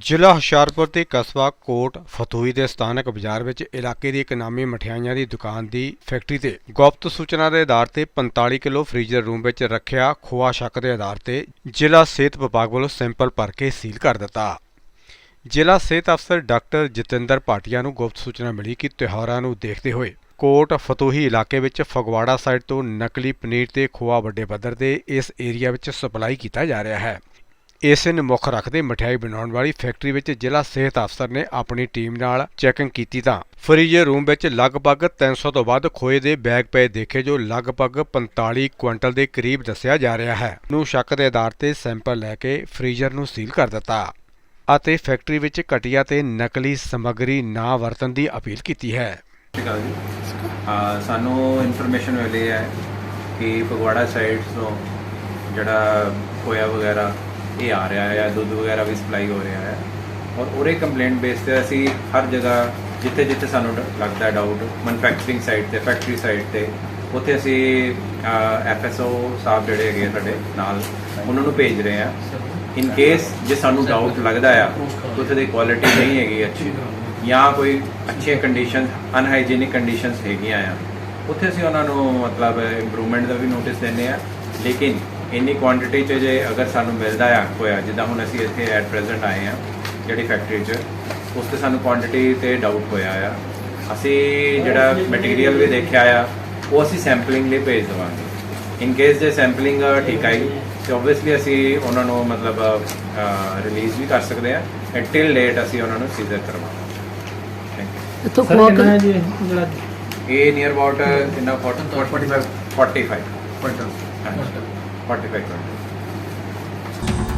ਜ਼ਿਲ੍ਹਾ ਹੁਸ਼ਿਆਰਪੁਰ ਦੇ ਕਸਬਾ ਕੋਟ ਫਤੂਹੀ ਦੇ ਸਥਾਨਕ ਬਾਜ਼ਾਰ ਵਿੱਚ ਇਲਾਕੇ ਦੀ ਇੱਕ ਨਾਮੀ ਮਠਿਆਈਆਂ ਦੀ ਦੁਕਾਨ ਦੀ ਫੈਕਟਰੀ ਤੇ ਗੁਪਤ ਸੂਚਨਾ ਦੇ ਆਧਾਰ ਤੇ 45 ਕਿਲੋ ਫ੍ਰੀਜ਼ਰ ਰੂਮ ਵਿੱਚ ਰੱਖਿਆ ਖੋਆ ਸ਼ੱਕ ਦੇ ਆਧਾਰ ਤੇ ਜ਼ਿਲ੍ਹਾ ਸਿਹਤ ਵਿਭਾਗ ਵੱਲੋਂ ਸੈਂਪਲ ਭਰ ਕੇ ਸੀਲ ਕਰ ਦਿੱਤਾ। ਜ਼ਿਲ੍ਹਾ ਸਿਹਤ ਅਫਸਰ ਡਾਕਟਰ ਜਤਿੰਦਰ ਭਾਟੀਆ ਨੂੰ ਗੁਪਤ ਸੂਚਨਾ ਮਿਲੀ ਕਿ ਤਿਉਹਾਰਾਂ ਨੂੰ ਦੇਖਦੇ ਹੋਏ ਕੋਟ ਫਤੂਹੀ ਇਲਾਕੇ ਵਿੱਚ ਫਗਵਾੜਾ ਸਾਈਡ ਤੋਂ ਨਕਲੀ ਪਨੀਰ ਤੇ ਖੋਆ ਵੱਡੇ ਪੱਧਰ ਤੇ ਇਸ ਏਰੀਆ ਵਿੱਚ ਸਪਲਾਈ ਕੀਤਾ ਜਾ ਰਿਹਾ ਹੈ। ਇਸੇ ਨੂੰ ਮੁੱਖ ਰੱਖਦੇ ਮਠਿਆਈ ਬਣਾਉਣ ਵਾਲੀ ਫੈਕਟਰੀ ਵਿੱਚ ਜ਼ਿਲ੍ਹਾ ਸਿਹਤ ਅਫਸਰ ਨੇ ਆਪਣੀ ਟੀਮ ਨਾਲ ਚੈਕਿੰਗ ਕੀਤੀ ਤਾਂ ਫਰੀਜ਼ਰ ਰੂਮ ਵਿੱਚ ਲਗਭਗ 300 ਤੋਂ ਵੱਧ ਖੋਏ ਦੇ ਬੈਗ ਪਏ ਦੇਖੇ ਜੋ ਲਗਭਗ 45 ਕੁਇੰਟਲ ਦੇ ਕਰੀਬ ਦੱਸਿਆ ਜਾ ਰਿਹਾ ਹੈ। ਨੂੰ ਸ਼ੱਕ ਦੇ ਆਧਾਰ ਤੇ ਸੈਂਪਲ ਲੈ ਕੇ ਫਰੀਜ਼ਰ ਨੂੰ ਸੀਲ ਕਰ ਦਿੱਤਾ ਅਤੇ ਫੈਕਟਰੀ ਵਿੱਚ ਘਟੀਆ ਤੇ ਨਕਲੀ ਸਮੱਗਰੀ ਨਾ ਵਰਤਣ ਦੀ ਅਪੀਲ ਕੀਤੀ ਹੈ, ਸਾਨੂੰ ਇਨਫੋਰਮੇਸ਼ਨ ਮਿਲੀ ਹੈ ਕਿ ਫਗਵਾੜਾ ਸਾਈਡ ਤੋਂ ਜਿਹੜਾ ਖੋਇਆ ਵਗੈਰਾ ਇਹ ਆ ਰਿਹਾ ਹੈ ਦੁੱਧ ਵਗੈਰਾ ਵੀ ਸਪਲਾਈ ਹੋ ਰਿਹਾ ਹੈ। ਔਰ ਉਹਦੇ ਕੰਪਲੇਂਟ ਬੇਸ ਤੇ ਅਸੀਂ ਹਰ ਜਗ੍ਹਾ ਜਿੱਥੇ ਜਿੱਥੇ ਸਾਨੂੰ ਲੱਗਦਾ ਡਾਊਟ ਮੈਨੂਫੈਕਚਰਿੰਗ ਸਾਈਡ ਤੇ ਫੈਕਟਰੀ ਸਾਈਡ ਤੇ ਉੱਥੇ ਅਸੀਂ ਐਫਐਸਓ ਸਾਹਿਬ ਜਿਹੜੇ ਹੈਗੇ ਆ ਸਾਡੇ ਨਾਲ ਉਹਨਾਂ ਨੂੰ ਭੇਜ ਰਹੇ ਹਾਂ। ਇਨ ਕੇਸ ਜੇ ਸਾਨੂੰ ਡਾਊਟ ਲੱਗਦਾ ਆ ਕਿ ਉੱਥੇ ਦੀ ਕੁਆਲਿਟੀ ਨਹੀਂ ਹੈਗੀ ਅੱਛੀ। ਜਾਂ ਕੋਈ ਅੱਛੀਆਂ ਕੰਡੀਸ਼ਨ ਅਨਹਾਈਜੀਨਿਕ ਕੰਡੀਸ਼ਨਸ ਹੈਗੀਆਂ ਆ। ਉੱਥੇ ਅਸੀਂ ਉਹਨਾਂ ਨੂੰ ਮਤਲਬ ਇੰਪਰੂਵਮੈਂਟ ਦਾ ਵੀ ਨੋਟਿਸ ਦਿੰਦੇ ਆ ਲੇਕਿਨ ਇੰਨੀ ਕੁਆਂਟੀਟੀ ਚ ਜੇ ਅਗਰ ਸਾਨੂੰ ਮਿਲਦਾ ਆ ਹੋਇਆ ਜਿੱਦਾਂ ਹੁਣ ਅਸੀਂ ਇੱਥੇ ਐਟ ਪ੍ਰੈਜ਼ੈਂਟ ਆਏ ਆ ਜਿਹੜੀ ਫੈਕਟਰੀ 'ਚ ਉਸ ਤੇ ਸਾਨੂੰ ਕੁਆਂਟੀਟੀ ਤੇ ਡਾਊਟ ਹੋਇਆ ਆ। ਅਸੀਂ ਜਿਹੜਾ ਮਟੀਰੀਅਲ ਵੀ ਦੇਖਿਆ ਆ ਉਹ ਅਸੀਂ ਸੈਂਪਲਿੰਗ ਲਈ ਭੇਜ ਦੇਵਾਂਗੇ। ਇਨ ਕੇਸ ਜੇ ਸੈਂਪਲਿੰਗ ਠੀਕ ਆਈ ਤੇ ਆਬਵੀਅਸਲੀ ਅਸੀਂ ਉਹਨਾਂ ਨੂੰ ਮਤਲਬ ਰਿਲੀਜ਼ ਵੀ ਕਰ ਸਕਦੇ ਆ ਐਂਡ ਟਿਲ ਲੇਟ ਅਸੀਂ ਉਹਨਾਂ ਨੂੰ ਸੀਜ਼ਰ ਕਰਵਾਵਾਂਗੇ। ਥੈਂਕ ਯੂ ਇੱਥੋਂ ਸਰ ਖੋਆ ਕਿੰਨਾ ਹੈ ਕਿ- ਜੀ ਜਿਹੜਾ ਇਹ ਨੀਅਰ ਅਬਾਊਟ ਕਿੰਨਾ? 45 45 45 ਕੁਇੰਟਲ 45